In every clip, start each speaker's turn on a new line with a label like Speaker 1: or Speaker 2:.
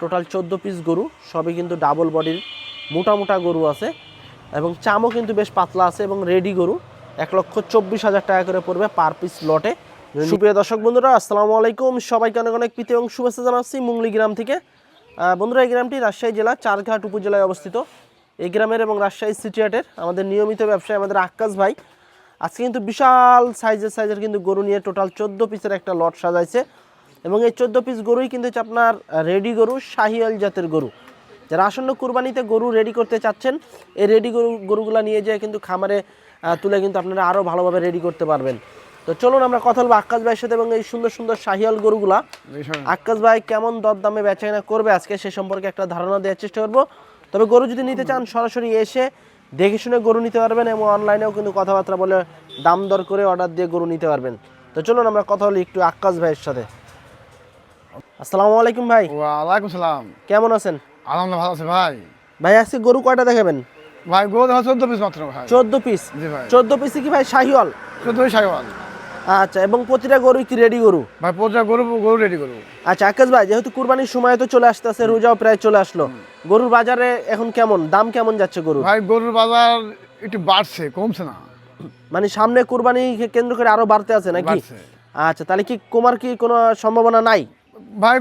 Speaker 1: Total চোদ্দ piece গরু, সবই কিন্তু ডাবল বডির মোটা মোটা গরু আছে। এবং চামও কিন্তু বেশ পাতলা আছে এবং রেডি গরু। এক লক্ষ চব্বিশ হাজার টাকা করে পড়বে পার পিস লটে সুপ্রিয় দর্শক বন্ধুরা, আসসালামু আলাইকুম। সবাইকে অনেক অনেক প্রীতি এবং শুভেচ্ছা জানাচ্ছি মুংলি গ্রাম থেকে। বন্ধুরা, এই গ্রামটি রাজশাহী জেলা চারঘাট উপজেলায় অবস্থিত। এই গ্রামের এবং রাজশাহী সিটি হাটের আমাদের নিয়মিত ব্যবসায়ী আমাদের আক্কাস ভাই। আজকে কিন্তু বিশাল সাইজের সাইজের কিন্তু গরু নিয়ে টোটাল চোদ্দ পিসের একটা লট সাজাইছে। এবং এই চোদ্দ পিস গরুই কিন্তু হচ্ছে আপনার রেডি গরু শাহিয়াল জাতের গরু। যারা আসন্ন কুরবানিতে গরু রেডি করতে চাচ্ছেন এই রেডি গরু গরুগুলা নিয়ে যেয়ে কিন্তু খামারে তুলে কিন্তু আপনারা আরও ভালোভাবে রেডি করতে পারবেন। তো চলুন আমরা কথা বলব আক্কাস ভাইয়ের সাথে এবং এই সুন্দর সুন্দর শাহিয়াল গরুগুলা। আক্কাস ভাই কেমন দরদামে বেচাকেনা করবে আজকে সে সম্পর্কে একটা ধারণা দেওয়ার চেষ্টা করব। তবে গরু যদি নিতে চান সরাসরি এসে দেখে শুনে গরু নিতে পারবেন এবং অনলাইনেও কিন্তু কথাবার্তা বলে দাম দর করে অর্ডার দিয়ে গরু নিতে পারবেন। তো চলুন আমরা কথা বলি একটু আক্কাস ভাইয়ের সাথে। আসসালামু আলাইকুম ভাই।
Speaker 2: ওয়ালাইকুম সালাম।
Speaker 1: কেমন আছেন?
Speaker 2: আলহামদুলিল্লাহ ভালো আছে ভাই।
Speaker 1: ভাই আজকে গরু কয়টা দেখাবেন?
Speaker 2: ভাই গরু দেখা চোদ্দ পিস মাত্র ভাই।
Speaker 1: চোদ্দ পিস
Speaker 2: জি ভাই।
Speaker 1: চোদ্দ পিসে কি ভাই শাহিওয়াল?
Speaker 2: চোদ্দ পিস সাইওয়াল
Speaker 1: আচ্ছা এবং প্রতিটা গরু কি রেডি গরু?
Speaker 2: ভাই পর্যা গরু গরু রেডি গরু।
Speaker 1: আচ্ছা আকাশ ভাই যেহেতু কুরবানির সময় তো চলে আসতেছে রোজাও প্রায় চলে আসলো। গরুর বাজারে এখন কেমন? দাম কেমন যাচ্ছে গরু
Speaker 2: ভাই গরুর বাজার একটু বাড়ছে কমছে না।
Speaker 1: মানে সামনে কুরবানি কেন্দ্র করে আরও বাড়তে আছে নাকি? আচ্ছা তাহলে কি কমার কি কোনো সম্ভাবনা নাই?
Speaker 2: ভাই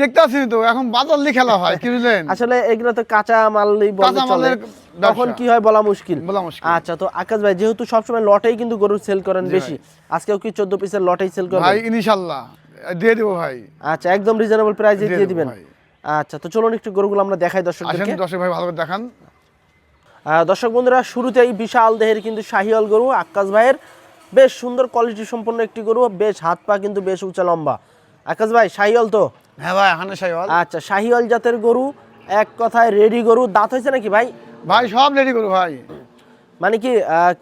Speaker 2: দেখতে আছি তো এখন খেলা হয় কি বুঝলেন?
Speaker 1: আসলে এগুলো তো কাঁচা মালই
Speaker 2: কাঁচা
Speaker 1: চলে।
Speaker 2: মালের
Speaker 1: তখন কি হয় বলা মুশকিল?
Speaker 2: বলা মুশকিল।
Speaker 1: আচ্ছা তো আকাশ ভাই যেহেতু সবসময় লটেই কিন্তু গরু সেল করেন বেশি আজকেও কি চোদ্দ পিসের লটেই সেল করেন?
Speaker 2: ভাই দিয়ে দেবো ভাই।
Speaker 1: আচ্ছা একদম রিজনেবল প্রাইসে
Speaker 2: দিয়ে
Speaker 1: দিবেন। আচ্ছা তো চলুন একটু গরুগুলো আমরা দেখাই
Speaker 2: আসেন
Speaker 1: দর্শকদেরকে
Speaker 2: দর্শক ভাই ভালো করে দেখান।
Speaker 1: দর্শক বন্ধুরা শুরুতেই বিশাল দেহের কিন্তু শাহিয়াল গরু আকাশ ভাইয়ের। বেশ সুন্দর কোয়ালিটি সম্পন্ন একটি গরু বেশ হাত পা কিন্তু বেশ উঁচা লম্বা। আকাশ ভাই শাহিয়াল তো?
Speaker 2: হ্যাঁ ভাই হানে সাইওয়াল
Speaker 1: আচ্ছা শাহিয়াল জাতের গরু এক কথায় রেডি গরু দাঁত হয়েছে নাকি ভাই?
Speaker 2: ভাই সব রেডি গরু ভাই।
Speaker 1: মানে কি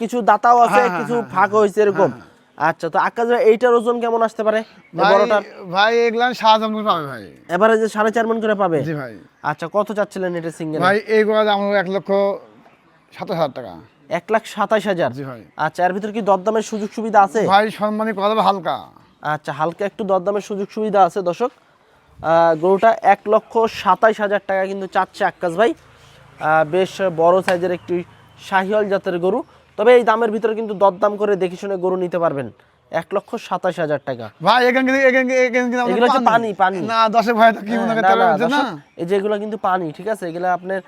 Speaker 1: কিছু দাতাও আছে
Speaker 2: হ্যাঁ, হ্যাঁ,
Speaker 1: কিছু
Speaker 2: হ্যাঁ,
Speaker 1: ফাঁক হয়েছে এরকম? আচ্ছা তো আকাশ ভাই এইটার ওজন কেমন আসতে পারে? বড়টার?
Speaker 2: ভাই এগুলান সাহায্য পাবে ভাই।
Speaker 1: এবারে যে সাড়ে চার মন করে পাবে?
Speaker 2: জি ভাই।
Speaker 1: আচ্ছা কত চাচ্ছিলেন এটা সিঙ্গেল?
Speaker 2: ভাই এই গোড়া দাম এক লক্ষ সাতাশ হাজার টাকা।
Speaker 1: এক লাখ সাতাশ হাজার?
Speaker 2: জি ভাই।
Speaker 1: আচ্ছা এর ভিতরে কি দরদামের সুযোগ সুবিধা আছে?
Speaker 2: ভাই সম্মানী কথা হালকা।
Speaker 1: আচ্ছা হালকা একটু দরদামের সুযোগ সুবিধা আছে দর্শক। গরুটা এক লক্ষ সাতাইশ হাজার টাকা কিন্তু চাচ্ছে আক্কাস ভাই। বেশ বড় সাইজের একটি শাহিওয়াল জাতের গরু। তবে এই দামের ভিতরে কিন্তু দরদাম করে দেখে শুনে গরু নিতে পারবেন। এক লক্ষ সাতাশ হাজার টাকা।
Speaker 2: ভাই এখান থেকে এখান থেকে এখান থেকে আমাদের
Speaker 1: এগুলো হচ্ছে পানি, পানি।
Speaker 2: না দশে ভাই তো কি মনে
Speaker 1: না, না,
Speaker 2: পারছে না?
Speaker 1: দর্শক, এই যে এগুলো কিন্তু পানি ঠিক আছে? এগুলো আপনার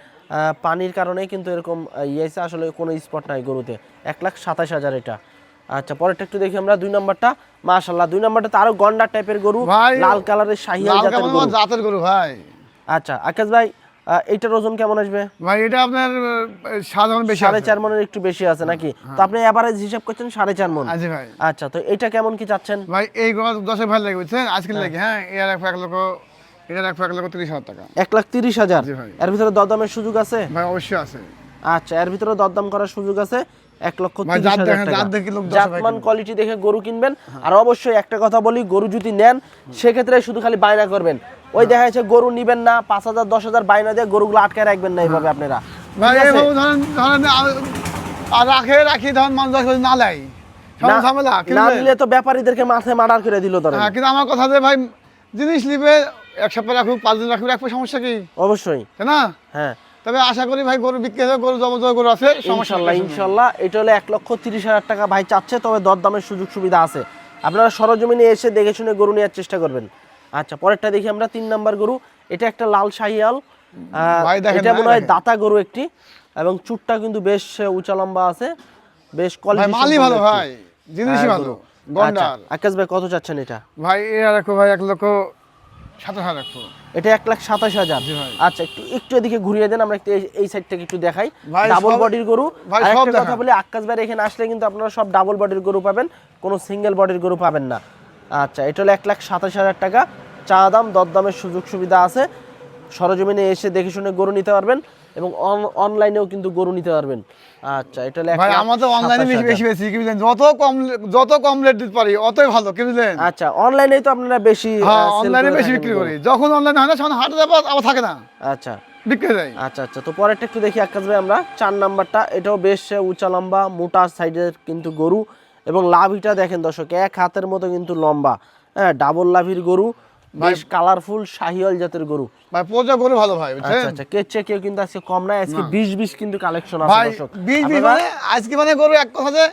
Speaker 1: পানির কারণে কিন্তু এরকম ইয়ে আসলে কোনো স্পট নাই গরুতে। এক লাখ সাতাশ হাজার এটা। আচ্ছা পরেরটা একটু দেখি আমরা। দুই নাম্বারটা মাশাল্লাহ দুই নাম্বারটা তো আরও গন্ডার টাইপের গরু লাল কালারের শাহিয়াল জাতের গরু।
Speaker 2: জাতের গরু ভাই।
Speaker 1: আচ্ছা আকাশ ভাই আহ, এইটার ওজন কেমন আসবে?
Speaker 2: ভাই এটা আপনার সাধারণ বেশি
Speaker 1: সাড়ে। চার মনের একটু বেশি আছে নাকি? তো আপনি এভারেজ হিসাব করছেন সাড়ে চার মন।
Speaker 2: আজি ভাই।
Speaker 1: আচ্ছা তো এটা কেমন কি চাচ্ছেন?
Speaker 2: ভাই এই গোড়া দশে ভাই লাগে বুঝছেন? আজকে লাগে হ্যাঁ এর এক এক লক্ষ এটা এক এক লক্ষ তিরিশ হাজার টাকা।
Speaker 1: এক লাখ তিরিশ হাজার। এর ভিতরে দরদামের সুযোগ আছে?
Speaker 2: ভাই অবশ্যই আছে।
Speaker 1: আচ্ছা এর ভিতরে দরদাম করার সুযোগ আছে? এক লক্ষ
Speaker 2: দশ
Speaker 1: জাতমান কোয়ালিটি দেখে গরু কিনবেন। আর অবশ্যই একটা কথা বলি গরু যদি নেন সেক্ষেত্রে শুধু খালি বায়না করবেন। ওই দেখা যাচ্ছে গরু নিবেন না পাঁচ হাজার দশ হাজার বায়না দিয়ে গরুগুলো আটকে রাখবেন না এইভাবে আপনারা।
Speaker 2: ভাই
Speaker 1: ঠিক আছে?
Speaker 2: এইভাবে ধরেন ধরেন আ- আর রাখে রাখি ধরেন মানুষ না লাই
Speaker 1: না-
Speaker 2: ঝামেলা কি
Speaker 1: না
Speaker 2: বুঝলেন?
Speaker 1: নিলে তো ব্যাপারীদেরকে মাথায় মার্ডার করে দিল ধরেন।
Speaker 2: হ্যাঁ কিন্তু আমার কথা যে ভাই জিনিস নিবে এক সপ্তাহ রাখুক পাঁচ দিন রাখুক রাখবে সমস্যা কি?
Speaker 1: অবশ্যই।
Speaker 2: না?
Speaker 1: হ্যাঁ।
Speaker 2: তবে আশা করি ভাই গরু বিক্রি হবে গরু জবর জবর গরু আছে
Speaker 1: ইনশাল্লাহ ইনশাল্লাহ। এটা হলো এক লক্ষ তিরিশ হাজার টাকা ভাই চাচ্ছে তবে দরদামের সুযোগ সুবিধা আছে। আপনারা সরজমিনে এসে দেখে শুনে গরু নেওয়ার চেষ্টা করবেন। আচ্ছা পরেরটা দেখি আমরা তিন নাম্বার গরু। এটা একটা লাল শাহিয়াল।
Speaker 2: ভাই দেখেন
Speaker 1: এটা মনে হয় দাতা গরু একটি এবং চুটটা কিন্তু বেশ উঁচা লম্বা আছে বেশ কোয়ালিটি
Speaker 2: মালই ভালো ভাই জিনিসই ভালো গন্ডার।
Speaker 1: আকাশ ভাই কত চাচ্ছেন এটা?
Speaker 2: ভাই এরা রাখো ভাই এক লক্ষ সাতাশ হাজার
Speaker 1: এটা এক লাখ সাতাশ হাজার। আচ্ছা একটু একটু এদিকে ঘুরিয়ে দেন আমরা একটু এই- সাইড থেকে একটু দেখাই। ডাবল বডির গরু।
Speaker 2: ভাই,
Speaker 1: আর
Speaker 2: সব
Speaker 1: একটা কথা বলে আকাশ ভাই এখানে আসলে কিন্তু আপনারা সব ডাবল বডির গরু পাবেন কোনো সিঙ্গেল বডির গরু পাবেন না। আচ্ছা এটা হলো এক লাখ সাতাশ হাজার টাকা। চা দাম দরদামের সুযোগ সুবিধা আছে। সরজমিনে এসে দেখে শুনে গরু নিতে পারবেন। এবং অনলাইনেও কিন্তু গরু নিতে পারবেন। আচ্ছা এটা এক
Speaker 2: ভাই আমাদের অনলাইনে বেশি বেশি বেশি কি বুঝলেন যত কম যত কম রেট দিতে পারি অতই ভালো কি বুঝলেন
Speaker 1: আচ্ছা অনলাইনেই তো আপনারা বেশি
Speaker 2: হ্যাঁ অনলাইনে বেশি বিক্রি করি। যখন অনলাইনে হয় না তখন হাটে যাব আবার থাকে না।
Speaker 1: আচ্ছা।
Speaker 2: বিক্রি যায়।
Speaker 1: আচ্ছা আচ্ছা তো পরেরটা একটু দেখি আকাশ ভাই আমরা। চার নাম্বারটা এটাও বেশ উঁচা লম্বা মোটা সাইডের কিন্তু গরু। এবং লাভিটা দেখেন দর্শক এক হাতের মতো কিন্তু লম্বা। হ্যাঁ ডাবল লাভির গরু। বেশ কালারফুল শাহিওয়াল জাতের গরু।
Speaker 2: ভাই পোজা গরু ভালো ভাই
Speaker 1: আচ্ছা আচ্ছা। কেচ্ছে কেউ কিন্তু আজকে কম নাই আজকে বিশ বিশ কিন্তু কালেকশন আছে
Speaker 2: ভাই
Speaker 1: দর্শক।
Speaker 2: বিশ বিশ
Speaker 1: আপনারা-
Speaker 2: মানে আজকে মানে গরু এক কথা যে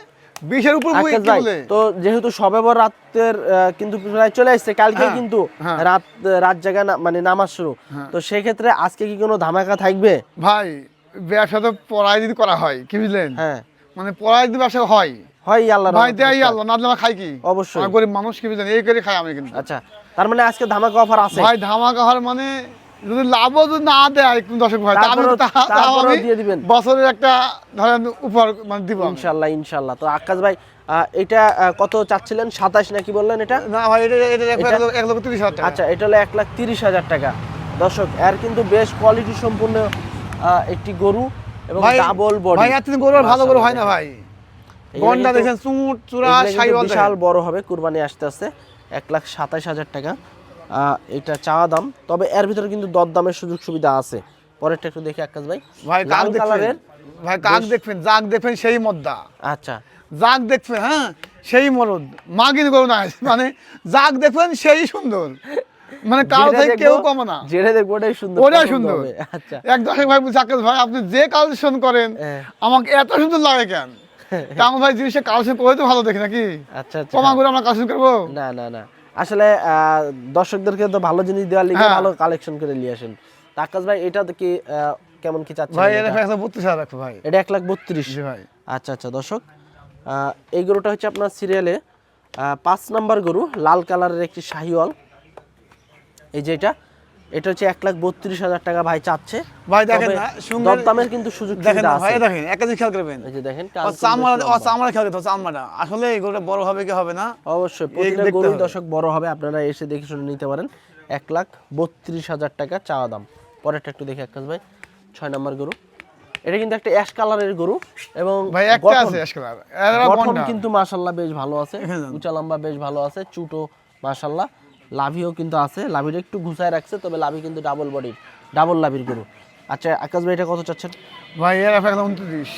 Speaker 2: বিশের উপর বই কি বলে?
Speaker 1: তো যেহেতু সবে বড় রাতের কিন্তু প্রায় চলে আসছে কালকে
Speaker 2: হ্যাঁ,
Speaker 1: কিন্তু
Speaker 2: হ্যাঁ।
Speaker 1: রাত রাত জায়গা মানে নামাজ শুরু। তো সেক্ষেত্রে আজকে কি কোনো ধামাকা থাকবে?
Speaker 2: ভাই ব্যবসা তো পড়াই যদি করা হয় কি বুঝলেন?
Speaker 1: হ্যাঁ।
Speaker 2: মানে পড়াই যদি ব্যবসা হয়
Speaker 1: হয় আল্লাহ
Speaker 2: ভাই দেয় আল্লাহ না দিলে খাই কি?
Speaker 1: অবশ্যই।
Speaker 2: গরিব মানুষ কি বুঝলেন? এই করে খাই আমি কিন্তু।
Speaker 1: আচ্ছা। তার মানে আজকে ধামাকা অফার আছে।
Speaker 2: ভাই ধামাকা হওয়ার মানে যদি লাভও যদি না দেয় কোন দর্শক ভাই তা আমি
Speaker 1: তারপরেও-
Speaker 2: তা- তাও
Speaker 1: তারপরেও
Speaker 2: আমি
Speaker 1: দিয়ে দিবেন।
Speaker 2: বছরের একটা ধরেন উপহার মানে দিব আমি।
Speaker 1: ইনশাল্লাহ ইনশাল্লাহ। তো আকাশ ভাই এটা কত চাচ্ছিলেন? সাতাশ নাকি বললেন এটা?
Speaker 2: না ভাই এটা এটা এক লক্ষ- তিরিশ হাজার টাকা।
Speaker 1: আচ্ছা এটা হলো এক লাখ তিরিশ হাজার টাকা। দর্শক এর কিন্তু বেশ কোয়ালিটি সম্পূর্ণ একটি গরু এবং ডাবল বডি
Speaker 2: ভাই এত গরু ভালো গরু হয় না ভাই। গন্ডা দেখেন চুট চূড়া
Speaker 1: বিশাল বড় হবে কুরবানি আসতে আসতে। এক লাখ সাতাশ হাজার টাকা। এটা চাওয়া দাম। তবে এর ভিতরে কিন্তু দরদামের সুযোগ সুবিধা আছে। পরেরটা একটু দেখি আকাশ ভাই।
Speaker 2: ভাই কাক
Speaker 1: কালারের
Speaker 2: ভাই কাক দেখবেন? জাগ দেখবেন সেই মদ্দা।
Speaker 1: আচ্ছা।
Speaker 2: জাগ দেখবেন হ্যাঁ সেই মরদ। মাগিন গরু না মানে জাগ দেখবেন সেই সুন্দর। মানে কারও
Speaker 1: যেটা
Speaker 2: থেকে কেউ কমে না।
Speaker 1: যেটা দেখব ওটাই সুন্দর
Speaker 2: ওটাই সুন্দর।
Speaker 1: আচ্ছা।
Speaker 2: এক দশক ভাই আকাশ ভাই আপনি যে কালেকশন করেন
Speaker 1: হ্যাঁ।
Speaker 2: আমাকে এত সুন্দর লাগে কেন? আমার ভাই জিনিসটা কালেকশন করে তো ভালো দেখি নাকি?
Speaker 1: আচ্ছা আচ্ছা।
Speaker 2: কমা করে আমরা কালেকশন করব?
Speaker 1: না না না। আসলে দর্শকদেরকে তো ভালো জিনিস দেওয়ার লিগে
Speaker 2: হ্যাঁ।
Speaker 1: ভালো কালেকশন করে নিয়ে আসেন। তা আকাশ ভাই এটা তো কি কেমন কি চাচ্ছেন
Speaker 2: ভাই
Speaker 1: এটা?
Speaker 2: এটা একশো বত্রিশ হাজার রাখো ভাই।
Speaker 1: এটা
Speaker 2: জি ভাই।
Speaker 1: আচ্ছা আচ্ছা দর্শক এই গরুটা হচ্ছে আপনার সিরিয়ালে পাঁচ নাম্বার গরু লাল কালারের একটি শাহিওয়াল। এই যে এটা এটা হচ্ছে এক লাখ বত্রিশ হাজার টাকা ভাই চাচ্ছে।
Speaker 2: ভাই দেখেন না, সুন্দর-
Speaker 1: দরদামের কিন্তু সুযোগ
Speaker 2: দেখেন ভাই দেখেন একাধিক খেয়াল করবেন।
Speaker 1: এই যে দেখেন
Speaker 2: চামড়া ও। চামড়া খেয়াল করতে চামড়াটা। আসলে এই গরুটা বড় হবে কি হবে না?
Speaker 1: অবশ্যই প্রতিটা
Speaker 2: হবে।
Speaker 1: দর্শক বড় হবে আপনারা এসে দেখে শুনে নিতে পারেন। এক লাখ বত্রিশ হাজার টাকা চাওয়া দাম। পরেরটা একটু দেখি আকাশ ভাই। ছয় নাম্বার গরু। এটা কিন্তু একটা অ্যাশ কালারের গরু এবং
Speaker 2: ভাই একটা আছে আজকাল এরা
Speaker 1: গঠন কিন্তু মাশাল্লাহ বেশ ভালো আছে। উঁচা লম্বা বেশ ভালো আছে চুটো মাশাল্লাহ। লাভিও কিন্তু আছে, লাভিটা একটু ঘুষায় রাখছে, তবে লাভি কিন্তু ডাবল বডির ডাবল লাভির গরু। আচ্ছা আকাশ ভাই, এটা কত চাচ্ছেন?
Speaker 2: ভাই, এর একদম উনত্রিশ।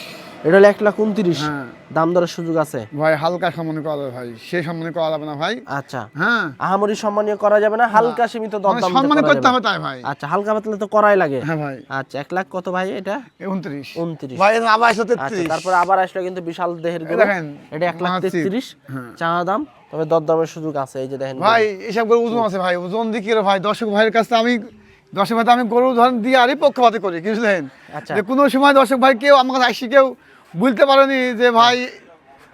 Speaker 1: এটা হলো এক লাখ উনত্রিশ।
Speaker 2: হ্যাঁ।
Speaker 1: দাম দরের সুযোগ আছে।
Speaker 2: ভাই হালকা সম্মানে করা যাবে ভাই। সে সম্মানে করা যাবে না ভাই।
Speaker 1: আচ্ছা।
Speaker 2: হ্যাঁ।
Speaker 1: আহামরি সম্মানীয় করা যাবে না হালকা সীমিত
Speaker 2: মানে
Speaker 1: দরদাম
Speaker 2: সম্মানে করতে হবে তাই ভাই।
Speaker 1: আচ্ছা হালকা পাতলা তো করাই লাগে।
Speaker 2: হ্যাঁ ভাই।
Speaker 1: আচ্ছা এক লাখ কত ভাই এটা?
Speaker 2: উনত্রিশ।
Speaker 1: উনত্রিশ।
Speaker 2: ভাই আবার আসলো
Speaker 1: আচ্ছা
Speaker 2: তেত্রিশ।
Speaker 1: তারপরে আবার আসলো কিন্তু বিশাল দেহের
Speaker 2: দেখেন,
Speaker 1: এটা এক লাখ তেত্রিশ।
Speaker 2: হ্যাঁ।
Speaker 1: দাম। তবে দরদামের সুযোগ আছে এই যে দেখেন
Speaker 2: ভাই এসব গরু ওজন আছে ভাই। ওজন দিয়ে ভাই দর্শক ভাইয়ের কাছে আমি দর্শক ভাই আমি গরু ধরেন দিয়ে আরই পক্ষপাতে করি বুঝলেন?
Speaker 1: আচ্ছা।
Speaker 2: কোনো সময় দর্শক ভাই কেউ আমার কাছে আসি কেউ বুঝতে পারেনি যে ভাই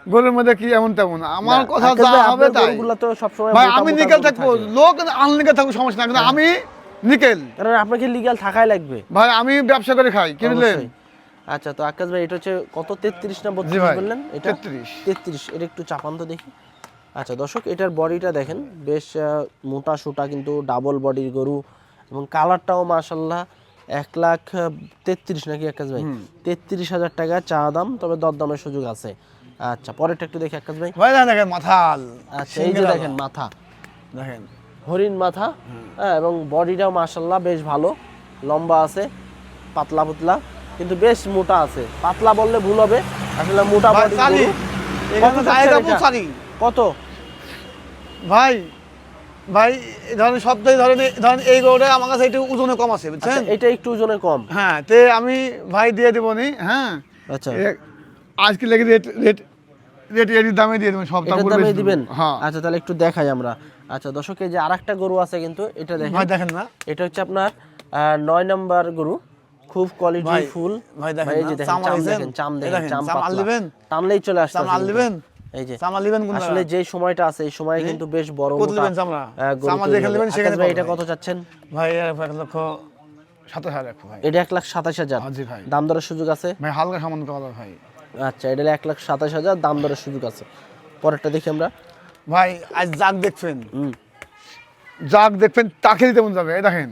Speaker 2: গরুর মধ্যে কি এমন তেমন। আমার কথা যা হবে তাই। ভাই আমি নিকেল থাকব লোক আনলিকেল থাকব সমস্যা না কিন্তু আমি নিকেল।
Speaker 1: কারণ আপনাকে লিগ্যাল থাকাই লাগবে।
Speaker 2: ভাই আমি ব্যবসা করে খাই কি
Speaker 1: আচ্ছা তো আকাশ ভাই এটা হচ্ছে কত? তেত্রিশ না বত্রিশ বললেন? এটা?
Speaker 2: তেত্রিশ।
Speaker 1: তেত্রিশ এটা একটু চাপান তো দেখি। আচ্ছা দর্শক এটার বডিটা দেখেন। বেশ মোটা সোটা কিন্তু ডাবল বডির গরু এবং কালারটাও মাশাল্লাহ এক লাখ তেত্রিশ নাকি আকাশ ভাই? তেত্রিশ হাজার টাকা চা দাম তবে দরদামের সুযোগ আছে। আচ্ছা পরেরটা একটু দেখি আকাশ ভাই।
Speaker 2: ভাই দেখেন মাথাল।
Speaker 1: আচ্ছা এই যে দেখেন মাথা।
Speaker 2: দেখেন।
Speaker 1: হরিণ মাথা হ্যাঁ এবং বডিটাও মাশাল্লাহ বেশ ভালো। লম্বা আছে পাতলা পুতলা কিন্তু বেশ মোটা আছে। পাতলা বললে ভুল হবে। আসলে মোটা বডি কত?
Speaker 2: ভাই ভাই ধরেন সপ্তাহে ধরেন এই- ধরেন এই গরুটা আমার কাছে একটু ওজনে কম আছে
Speaker 1: আচ্ছা
Speaker 2: বুঝছেন?
Speaker 1: এটা একটু ওজনে কম।
Speaker 2: হ্যাঁ তে আমি ভাই দিয়ে দেবো নি হ্যাঁ?
Speaker 1: আচ্ছা।
Speaker 2: আজকে লেগে রেট রেট রেট এর দামে দিয়ে দেবেন সপ্তাহ
Speaker 1: দামে দিবেন?
Speaker 2: হ্যাঁ।
Speaker 1: আচ্ছা তাহলে একটু দেখাই আমরা। আচ্ছা দর্শক যে আরেকটা গরু আছে কিন্তু এটা দেখেন।
Speaker 2: ভাই দেখেন না।
Speaker 1: এটা হচ্ছে আপনার নয় নাম্বার গরু খুব কোয়ালিটি ফুল।
Speaker 2: ভাই দেখেন চাম
Speaker 1: চাম? দেখেন দেখেন? টানলেই চলে আসছে
Speaker 2: চাম আলিবেন?
Speaker 1: এই যে
Speaker 2: লিবেন কোন
Speaker 1: আসলে যে সময়টা আছে এই সময় কিন্তু বেশ বড়
Speaker 2: কত লিবেন দেখে
Speaker 1: হবে।
Speaker 2: লিবেন, সেখানে
Speaker 1: ভাই এটা। কত চাচ্ছেন?
Speaker 2: ভাই লক্ষ সাতাশ হাজার ভাই।
Speaker 1: এটা এক লাখ সাতাশ হাজার।
Speaker 2: জি ভাই।
Speaker 1: দাম দরের সুযোগ আছে?
Speaker 2: ভাই হালকা সামান্য ভাই।
Speaker 1: আচ্ছা এটা লাখ সাতাশ হাজার দাম দরের সুযোগ আছে। পরেরটা দেখি আমরা।
Speaker 2: ভাই আজ জাগ দেখবেন জাগ দেখবেন তাকে দিতে মন যাবে দেখেন।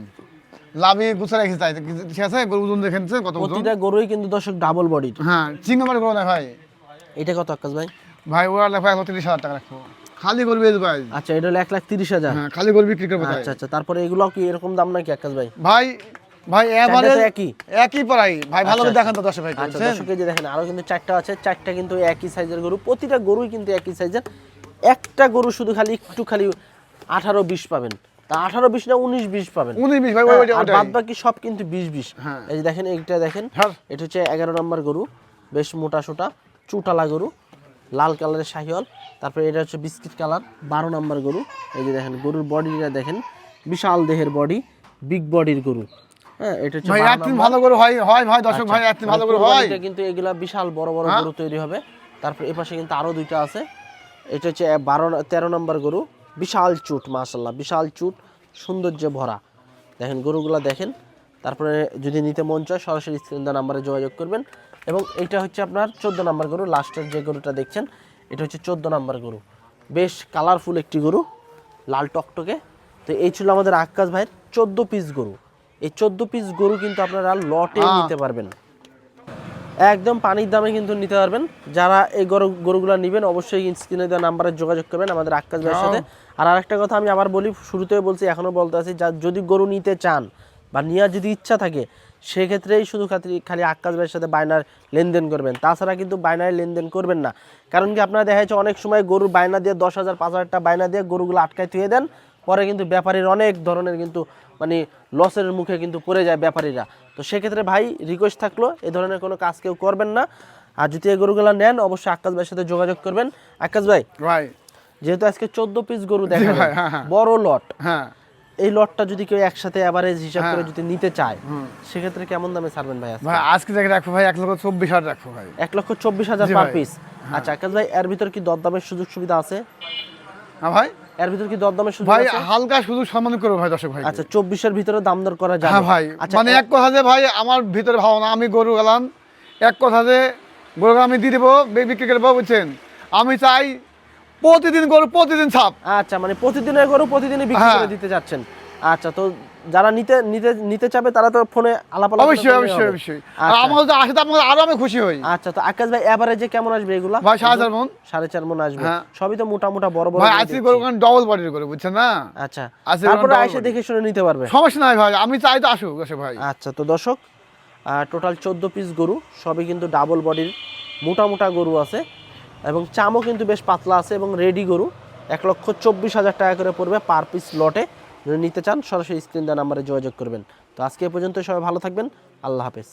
Speaker 2: লাভি গুছা রেখেছে তাই ঠিক আছে গরু ওজন দেখেন কত ওজন?
Speaker 1: প্রতিটা গরুই কিন্তু দর্শক ডাবল বডি
Speaker 2: হ্যাঁ চিংড়ি মাছ গরু না ভাই।
Speaker 1: এটা কত আকাশ ভাই?
Speaker 2: ভাই ওরা লেখা এক তিরিশ হাজার টাকা রাখব। খালি গরু ভাই।
Speaker 1: আচ্ছা এটা হলো এক লাখ তিরিশ হাজার।
Speaker 2: হ্যাঁ খালি বিক্রি করব
Speaker 1: আচ্ছা আচ্ছা তারপরে এগুলো কি এরকম দাম নাকি আকাশ ভাই?
Speaker 2: ভাই ভাই এবারে
Speaker 1: একই?
Speaker 2: একই পড়াই ভাই ভালো করে
Speaker 1: আচ্ছা,
Speaker 2: দেখান তো দশ ভাই
Speaker 1: আচ্ছা
Speaker 2: বুঝছেন?
Speaker 1: দর্শক যে দেখেন আরও কিন্তু চারটা আছে চারটা কিন্তু একই সাইজের গরু প্রতিটা গরুই কিন্তু একই সাইজের একটা গরু শুধু খালি একটু খালি আঠারো বিশ পাবেন। তা আঠারো বিশ না উনিশ বিশ পাবেন?
Speaker 2: উনিশ বিশ ভাই
Speaker 1: বাদ বাকি সব কিন্তু বিশ বিশ।
Speaker 2: হ্যাঁ।
Speaker 1: এই যে দেখেন এইটা দেখেন
Speaker 2: হ্যাঁ।
Speaker 1: এটা হচ্ছে এগারো নম্বর গরু বেশ মোটা সোটা চুটালা গরু। লাল কালারের শাহিওয়াল। তারপরে এটা হচ্ছে বিস্কিট কালার বারো নম্বর গরু। এই যে দেখেন গরুর বডিটা দেখেন বিশাল দেহের বডি বিগ বডির গরু। হ্যাঁ এটা হচ্ছে
Speaker 2: ভাই
Speaker 1: 12
Speaker 2: ভালো করে হয় হয় ভাই দর্শক ভাই
Speaker 1: আচ্ছা,
Speaker 2: ভালো
Speaker 1: মানে
Speaker 2: হয়।
Speaker 1: কুরবানিতে কিন্তু এগুলা বিশাল বড় বড়। গরু তৈরি হবে। তারপর এ পাশে কিন্তু আরও দুইটা আছে। এটা হচ্ছে বারো তেরো নম্বর গরু। বিশাল চুট মাশাল্লাহ বিশাল চুট সৌন্দর্যে ভরা। দেখেন গরুগুলা দেখেন। তারপরে যদি নিতে মন চায় সরাসরি স্ক্রিন নাম্বারে যোগাযোগ করবেন। এবং এটা হচ্ছে আপনার চোদ্দ নম্বর গরু লাস্টের যে গরুটা দেখছেন এটা হচ্ছে চোদ্দ নম্বর গরু। বেশ কালারফুল একটি গরু লাল টকটকে। তো এই ছিল আমাদের আক্কাস ভাইয়ের চোদ্দ পিস গরু। এই চোদ্দ পিস গরু কিন্তু আপনারা লটে। নিতে পারবেন। একদম পানির দামে কিন্তু নিতে পারবেন। যারা এই গরু গরুগুলো নেবেন অবশ্যই স্ক্রিনে দেওয়া নাম্বারে যোগাযোগ করবেন আমাদের আক্কাস ভাইয়ের সাথে। আর আরেকটা কথা আমি আবার বলি শুরুতেই বলছি এখনও বলতে আছি যা যদি গরু নিতে চান বা নেওয়ার যদি ইচ্ছা থাকে সেক্ষেত্রেই শুধু খালি খালি আক্কাস ভাইয়ের সাথে বায়নার লেনদেন করবেন। তাছাড়া কিন্তু বায়নায় লেনদেন করবেন না। কারণ কি আপনারা দেখা যাচ্ছে অনেক সময় গরুর বায়না দিয়ে দশ হাজার পাঁচ হাজার টাকা বায়না দিয়ে গরুগুলো আটকায় থুয়ে দেন। পরে কিন্তু ব্যাপারীর অনেক ধরনের কিন্তু মানে লসের মুখে কিন্তু পড়ে যায় ব্যাপারীরা। তো সেক্ষেত্রে ভাই রিকোয়েস্ট থাকল এ ধরনের কোনো কাজ কেউ করবেন না। আর যদি এই গরুগুলো নেন অবশ্যই আকাশ ভাইয়ের সাথে যোগাযোগ করবেন। আকাশ ভাই
Speaker 2: ভাই।
Speaker 1: যেহেতু আজকে চোদ্দ পিস গরু দেখা
Speaker 2: হ্যাঁ, হ্যাঁ।
Speaker 1: বড় লট
Speaker 2: হ্যাঁ।
Speaker 1: এই লটটা যদি কেউ একসাথে অ্যাভারেজ হিসাব করে
Speaker 2: হ্যাঁ।
Speaker 1: যদি নিতে চায় সেক্ষেত্রে কেমন দামে ছাড়বেন ভাই?
Speaker 2: ভাই আজকে দেখে রাখব ভাই এক লক্ষ চব্বিশ হাজার রাখব ভাই।
Speaker 1: এক লক্ষ চব্বিশ হাজার পার পিস আচ্ছা আকাশ ভাই এর ভিতর কি দরদামের সুযোগ সুবিধা আছে?
Speaker 2: হ্যাঁ ভাই।
Speaker 1: এর ভিতর কি দরদামের সুযোগ
Speaker 2: ভাই হালকা শুধু সম্মান করব ভাই দর্শক ভাই।
Speaker 1: আচ্ছা চব্বিশের ভিতরে দাম দর করা যাবে।
Speaker 2: হ্যাঁ ভাই
Speaker 1: আচ্ছা
Speaker 2: মানে এক কথা যে ভাই আমার ভিতরে ভালো না আমি গরু গেলাম। এক কথা যে গরু আমি দিয়ে দেবো বে- বিক্রি করব বুঝছেন? আমি চাই প্রতিদিন গরু প্রতিদিন ছাপ।
Speaker 1: আচ্ছা মানে প্রতিদিনের গরু প্রতিদিনই বিক্রি করে
Speaker 2: হ্যাঁ।
Speaker 1: দিতে যাচ্ছেন। আচ্ছা তো যারা নিতে নিতে নিতে চাবে তারা তো ফোনে আলাপ আলোচনা
Speaker 2: অবশ্যই অবশ্যই অবশ্যই। আর
Speaker 1: আচ্ছা।
Speaker 2: আমার যদি আসে তো আরও আমি খুশি হই।
Speaker 1: আচ্ছা তো আকাশ ভাই এভারেজে কেমন আসবে এগুলা?
Speaker 2: ভাই, সাড়ে চার মণ।
Speaker 1: সাড়ে চার মন আসবে।
Speaker 2: হ্যাঁ।
Speaker 1: সবই তো মোটা মোটা বড় বড়
Speaker 2: ভাই
Speaker 1: গরু
Speaker 2: আজকে
Speaker 1: দেখছি।
Speaker 2: গরু ডবল বডির গরু বুঝছেন না?
Speaker 1: আচ্ছা। তারপরে এসে দেখে শুনে নিতে পারবে।
Speaker 2: সমস্যা নাই ভাই আমি চাই তো আসুক আসে ভাই।
Speaker 1: আচ্ছা তো দর্শক টোটাল চোদ্দ পিস গরু সবই কিন্তু ডাবল বডির মোটা মোটা গরু আছে। এবং চামও কিন্তু বেশ পাতলা আছে এবং রেডি গরু। এক লক্ষ চব্বিশ হাজার টাকা করে পড়বে পার পিস লটে যদি নিতে চান, সরাসরি স্ক্রিন দেওয়া নাম্বারে যোগাযোগ করবেন। তো আজকে এ পর্যন্ত সবাই ভালো থাকবেন। আল্লাহ হাফেজ।